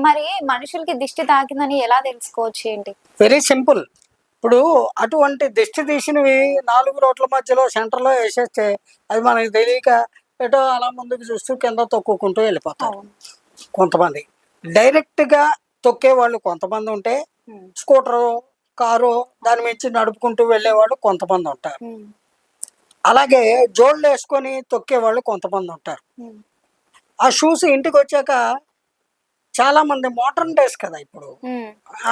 మరి మనుషులకి దిష్టి తాకిందని ఎలా తెలుసుకోవచ్చు ఏంటి? Very simple. ఇప్పుడు అటువంటి దిష్టి తీసినవి నాలుగు రోడ్ల మధ్యలో సెంటర్లో వేసేస్తే అది మనకి తెలియక ఎటో అలా ముందుకు చూస్తూ కింద తొక్కుకుంటూ వెళ్ళిపోతారు అవును. కొంతమంది. డైరెక్ట్గా తొక్కే వాళ్ళు కొంతమంది ఉంటే స్కూటరు కారు దాని మించి నడుపుకుంటూ వెళ్ళేవాళ్ళు కొంతమంది ఉంటారు. అలాగే జోళ్ళు వేసుకొని తొక్కేవాళ్ళు కొంతమంది ఉంటారు. ఆ షూస్ ఇంటికి వచ్చాక చాలా మంది మోడర్న్ డేస్ కదా ఇప్పుడు.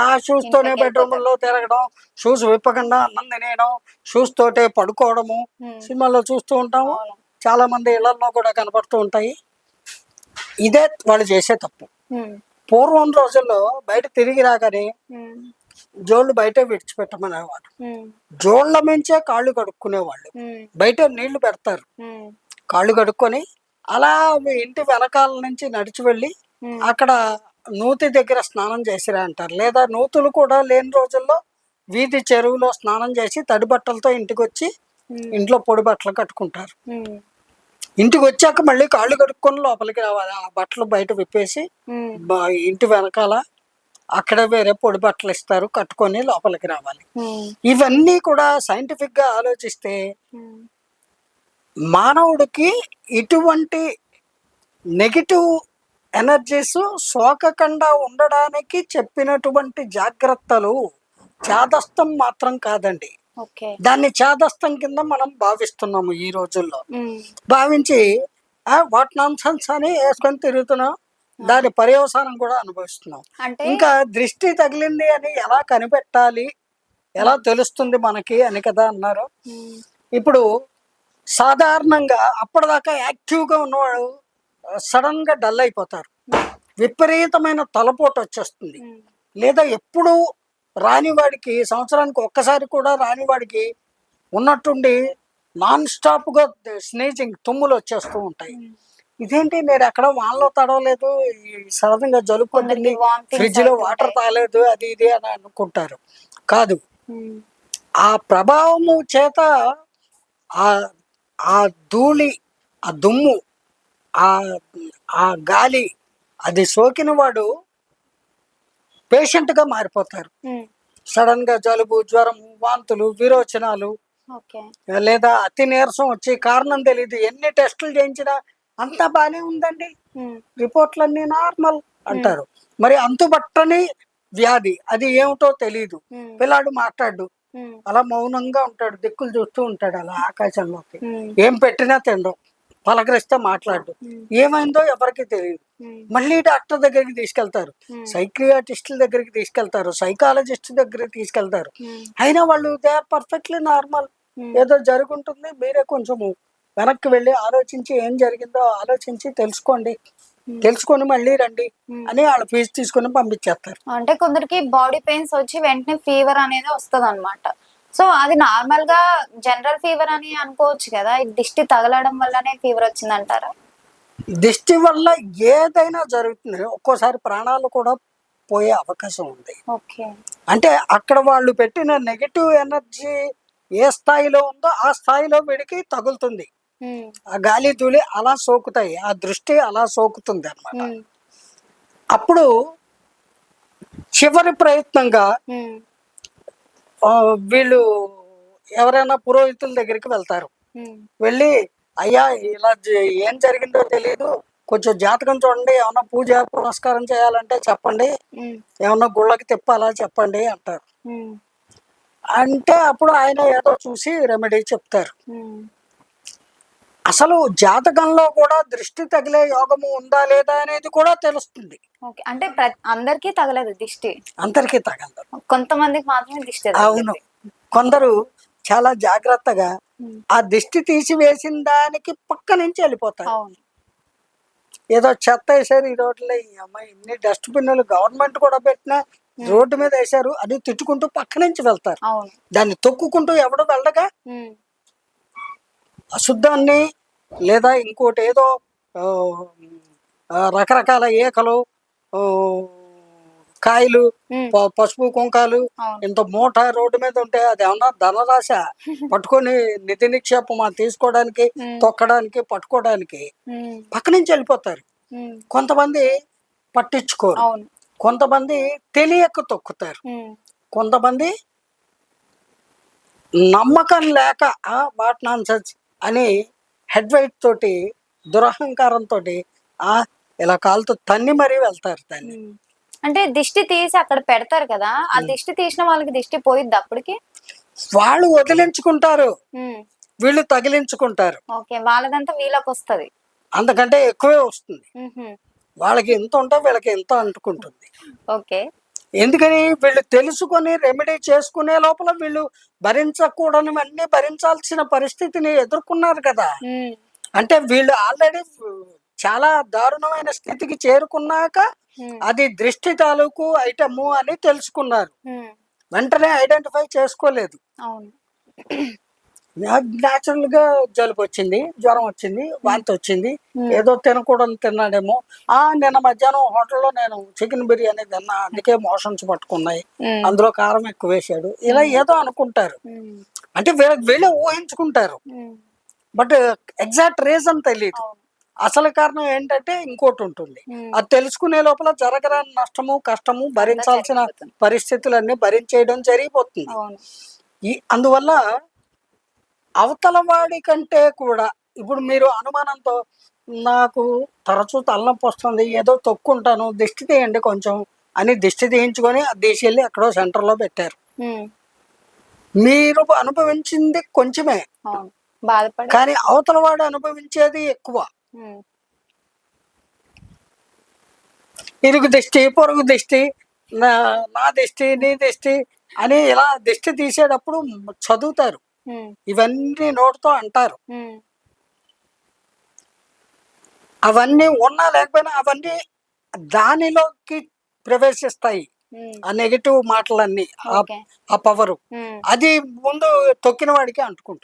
ఆ షూస్ తోనే బెడ్రూమ్లో తిరగడం షూస్ విప్పకుండా అన్నం తినేయడం షూస్ తోటే పడుకోవడము సినిమాల్లో చూస్తూ ఉంటాము. చాలా మంది ఇళ్ళలో కూడా కనపడుతూ ఉంటాయి. ఇదే వాళ్ళు చేసే తప్పు. పూర్వం రోజుల్లో బయట తిరిగి రాగానే జోళ్ళు బయట విడిచిపెట్టమనేవాడు జోళ్ళ మించే కాళ్ళు కడుక్కునేవాళ్ళు. బయట నీళ్ళు పెడతారు. కాళ్ళు కడుక్కొని అలా ఇంటి వెనకాల నుంచి నడిచి వెళ్ళి అక్కడ నూతి దగ్గర స్నానం చేసిరా అంటారు. లేదా నూతులు కూడా లేని రోజుల్లో వీధి చెరువులో స్నానం చేసి తడి బట్టలతో ఇంటికి వచ్చి ఇంట్లో పొడి బట్టలు కట్టుకుంటారు. ఇంటికి వచ్చాక మళ్ళీ కాళ్ళు కడుక్కొని లోపలికి రావాలి. ఆ బట్టలు బయట విప్పేసి ఇంటి వెనకాల అక్కడ వేరే పొడి బట్టలు ఇస్తారు కట్టుకొని లోపలికి రావాలి. ఇవన్నీ కూడా సైంటిఫిక్గా ఆలోచిస్తే మానవుడికి ఇటువంటి నెగిటివ్ ఎనర్జీస్ సోకకుండా ఉండడానికి చెప్పినటువంటి జాగ్రత్తలు చాదస్తం మాత్రం కాదండి. దాన్ని చాదస్తం కింద మనం భావిస్తున్నాము ఈ రోజుల్లో. భావించి వాట్ నాన్ సెన్స్ అని వేసుకొని తిరుగుతున్నాం దాని పర్యవసానం కూడా అనుభవిస్తున్నాం. ఇంకా దృష్టి తగిలింది అని ఎలా కనిపెట్టాలి? ఎలా తెలుస్తుంది మనకి అని కదా అన్నారు. ఇప్పుడు సాధారణంగా అప్పటిదాకా యాక్టివ్గా ఉన్నవాడు సడన్గా డల్ అయిపోతారు. విపరీతమైన తలపోటు వచ్చేస్తుంది. లేదా ఎప్పుడు రాని వాడికి సంవత్సరానికి ఒక్కసారి కూడా రాని వాడికి ఉన్నట్టుండి నాన్ స్టాప్గా స్నేజింగ్ తుమ్ములు వచ్చేస్తూ ఉంటాయి. ఇదేంటి నేను ఎక్కడ వాళ్ళలో తడవలేదు? సడన్గా జలుబు కొందరికి కొట్టింది vomitings ఫ్రిడ్జ్లో వాటర్. తాగలేదు అది ఇది అని అనుకుంటారు. కాదు. ఆ ప్రభావము చేత ఆ ఆ ధూళి ఆ దుమ్ము ఆ గాలి అది సోకిన వాడు పేషెంట్గా మారిపోతారు. సడన్గా జలుబు జ్వరం వాంతులు విరోచనాలు లేదా అతి నీరసం వచ్చి కారణం తెలియదు ఎన్ని టెస్టులు చేయించినా అంతా బాగానే ఉందండి. రిపోర్ట్లన్నీ నార్మల్ అంటారు. మరి అంతుబట్టని వ్యాధి అది ఏమిటో తెలియదు పిల్లాడు మాట్లాడు. అలా మౌనంగా ఉంటాడు దిక్కులు చూస్తూ ఉంటాడు అలా ఆకాశంలోకి. ఏం పెట్టినా తినడం. పలకరిస్తే మాట్లాడు ఏమైందో ఎవరికి తెలియదు. మళ్ళీ డాక్టర్ దగ్గరికి తీసుకెళ్తారు. సైక్రియాటిస్టుల దగ్గరికి తీసుకెళ్తారు. సైకాలజిస్ట్ దగ్గరికి తీసుకెళ్తారు. అయినా వాళ్ళు దే ఆర్ పర్ఫెక్ట్లీ నార్మల్. ఏదో జరుగుంటుంది మీరే కొంచెము వెనక్కి వెళ్ళి ఆలోచించి ఏం జరిగిందో ఆలోచించి తెలుసుకోండి. తెలుసుకొని మళ్ళీ రండి. అని వాళ్ళ ఫీజు తీసుకొని పంపించేస్తారు. అంటే కొందరికి బాడీ పెయిన్స్ వచ్చి వెంటనే ఫీవర్ అనేది వస్తుంది అనమాట సో అది నార్మల్గా జనరల్ ఫీవర్ అని అనుకోవచ్చు కదా దిష్టి తగలడం వల్లనే ఫీవర్ వచ్చింది అంటారా దిష్టి వల్ల ఏదైనా జరుగుతుంది. ఒక్కోసారి ప్రాణాలు కూడా పోయే అవకాశం ఉంది. ఓకే. అంటే అక్కడ వాళ్ళు పెట్టిన నెగటివ్ ఎనర్జీ ఏ స్థాయిలో ఉందో ఆ స్థాయిలో వీడికి తగులుతుంది. ఆ గాలి ధూళి అలా సోకుతాయి. ఆ దృష్టి అలా సోకుతుంది అన్నమాట. అప్పుడు చివరి ప్రయత్నంగా వీళ్ళు ఎవరైనా పురోహితుల దగ్గరికి వెళ్తారు. వెళ్ళి అయ్యా ఇలా ఏం జరిగిందో తెలియదు కొంచెం జాతకం చూడండి. ఏమన్నా పూజ పురస్కారం చేయాలంటే చెప్పండి. ఏమన్నా గుళ్ళకి తిప్పాలా చెప్పండి అంటారు. అంటే అప్పుడు ఆయన ఏదో చూసి రెమెడీ చెప్తారు. అసలు జాతకంలో కూడా దృష్టి తగిలే యోగము ఉందా లేదా అనేది కూడా తెలుస్తుంది. అంటే అందరికీ తగలదు దిష్టి. అందరికీ తగలదు. కొంతమందికి మాత్రమే దిష్టి. అవును. కొందరు చాలా జాగ్రత్తగా ఆ దిష్టి తీసివేసిన దానికి పక్క నుంచి వెళ్ళిపోతారు. అవును. ఏదో చెత్త వేసారు ఈ రోడ్లో ఈ అమ్మాయి ఇన్ని డస్ట్బిన్లు గవర్నమెంట్ కూడా పెట్టినా రోడ్డు మీద వేశారు అది తిట్టుకుంటూ పక్క నుంచి వెళ్తారు. అవును. దాన్ని తొక్కుకుంటూ ఎవడు వెళ్ళగా అశుద్ధాన్ని లేదా ఇంకోటి ఏదో రకరకాల ఏకలు కాయలు పసుపు కుంకాలు ఇంత మూట రోడ్డు మీద ఉంటే అది ఏమన్నా ధనరాశ? పట్టుకొని నిధి నిక్షేపమా తీసుకోవడానికి తొక్కడానికి పట్టుకోవడానికి పక్క నుంచి వెళ్ళిపోతారు. కొంతమంది పట్టించుకోరు. కొంతమంది తెలియక తొక్కుతారు. కొంతమంది నమ్మకం లేక వాట్ నాన్ అని హెడ్ వైట్ తోటి దురహంకారంతో ఆ ఇలా కాలుతో తన్ని మరీ వెళ్తారు దాన్ని. అంటే దిష్టి తీసి అక్కడ పెడతారు కదా ఆ దిష్టి తీసిన వాళ్ళకి దిష్టి పోయిద్ది అప్పటికి? వాళ్ళు వదిలించుకుంటారు. వీళ్ళు తగిలించుకుంటారు. ఓకే వాళ్ళదంతా వీళ్ళకి వస్తది అంతకంటే ఎక్కువే వస్తుంది. వాళ్ళకి ఎంత ఉంటే వీళ్ళకి ఎంత అంటుకుంటుంది. ఓకే. ఎందుకని వీళ్ళు తెలుసుకొని రెమెడీ చేసుకునే లోపల వీళ్ళు భరించకూడనివన్నీ భరించాల్సిన పరిస్థితిని ఎదుర్కొన్నారు కదా. అంటే వీళ్ళు ఆల్రెడీ చాలా దారుణమైన స్థితికి చేరుకున్నాక అది దృష్టి తాలూకు ఐటము అని తెలుసుకున్నారు. వెంటనే ఐడెంటిఫై చేసుకోలేదు. అవును. న్యాచురల్గా జలుబు వచ్చింది జ్వరం వచ్చింది వాంతి వచ్చింది. ఏదో తినకూడదు తిన్నాడేమో. ఆ నిన్న మధ్యాహ్నం హోటల్లో నేను చికెన్ బిర్యానీ తిన్నా అందుకే మోషన్స్ పట్టుకున్నాయి. అందులో కారం ఎక్కువ వేసాడు ఇలా ఏదో అనుకుంటారు. అంటే వీళ్ళకి వీళ్ళే ఊహించుకుంటారు. బట్ ఎగ్జాక్ట్ రీజన్ తెలియదు అసలు కారణం ఏంటంటే ఇంకోటి ఉంటుంది అది తెలుసుకునే లోపల జరగరాని నష్టము కష్టము భరించాల్సిన. పరిస్థితులన్నీ భరించేయడం జరిగిపోతుంది. అందువల్ల అవతల వాడి కంటే కూడా ఇప్పుడు మీరు అనుమానంతో నాకు తరచూ తలనొప్పి వస్తుంది ఏదో తొక్కుంటాను దిష్టి తీయండి కొంచెం అని దిష్టి తీయించుకొని తీసుకెళ్ళి ఎక్కడో సెంటర్లో పెట్టారు. మీరు అనుభవించింది కొంచెమే. కానీ అవతల వాడు అనుభవించేది ఎక్కువ. ఇరుగు దిష్టి పొరుగు దిష్టి నా నా దిష్టి నీ దిష్టి అని ఇలా దిష్టి తీసేటప్పుడు చదువుతారు. ఇవన్నీ నోటితో అంటారు. అవన్నీ ఉన్నా లేకపోయినా అవన్నీ దానిలోకి ప్రవేశిస్తాయి. ఆ నెగిటివ్ మాటలన్నీ ఆ- పవరు. అది ముందు తొక్కిన వాడికి అంటుకుంటుంది.